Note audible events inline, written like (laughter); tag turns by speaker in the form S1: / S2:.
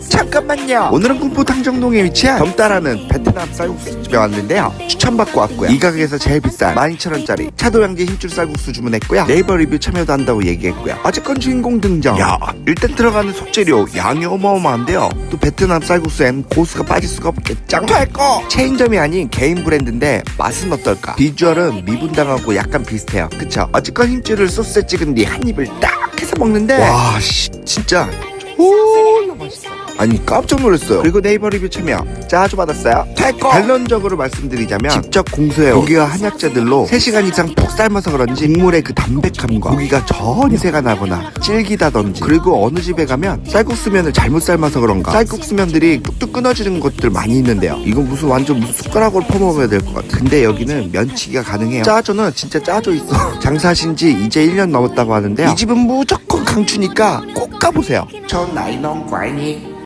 S1: 잠깐만요. 오늘은 군포 탕정동에 위치한 점따라는 베트남 쌀국수 집에 왔는데요. 추천받고 왔고요. 이 가게에서 제일 비싼 12,000원짜리 차도양지 힘줄 쌀국수 주문했고요. 네이버 리뷰 참여도 한다고 얘기했고요. 어쨌건 주인공 등장. 야, 일단 들어가는 속재료 양이 어마어마한데요. 또 베트남 쌀국수엔 고수가 빠질 수가 없겠죠. 할거 체인점이 아닌 개인 브랜드인데 맛은 어떨까? 비주얼은 미분당하고 약간 비슷해요. 그쵸? 어쨌건 힘줄을 소스에 찍은 뒤 한 입을 딱 해서 먹는데 와, 씨, 진짜 오, 맛있어. 아니 깜짝 놀랐어요. 그리고 네이버 리뷰 참여 짜주 받았어요. 탈거. 결론적으로 말씀드리자면 직접 공수해 고기와 한약재들로 3시간 이상 푹 삶아서 그런지 국물의 그 담백함과 고기가 전이새가 나거나 질기다든지 그리고 어느 집에 가면 쌀국수면을 잘못 삶아서 그런가 쌀국수면들이 뚝뚝 끊어지는 것들 많이 있는데요. 이건 무슨 완전 무슨 숟가락으로 퍼먹어야 될 것 같아. 근데 여기는 면치기가 가능해요. 짜조는 진짜 짜조 있어. (laughs) 장사하신 지 이제 1년 넘었다고 하는데요. 이 집은 무조건 강추니까 꼭 가보세요. 전 나이 너무 과이니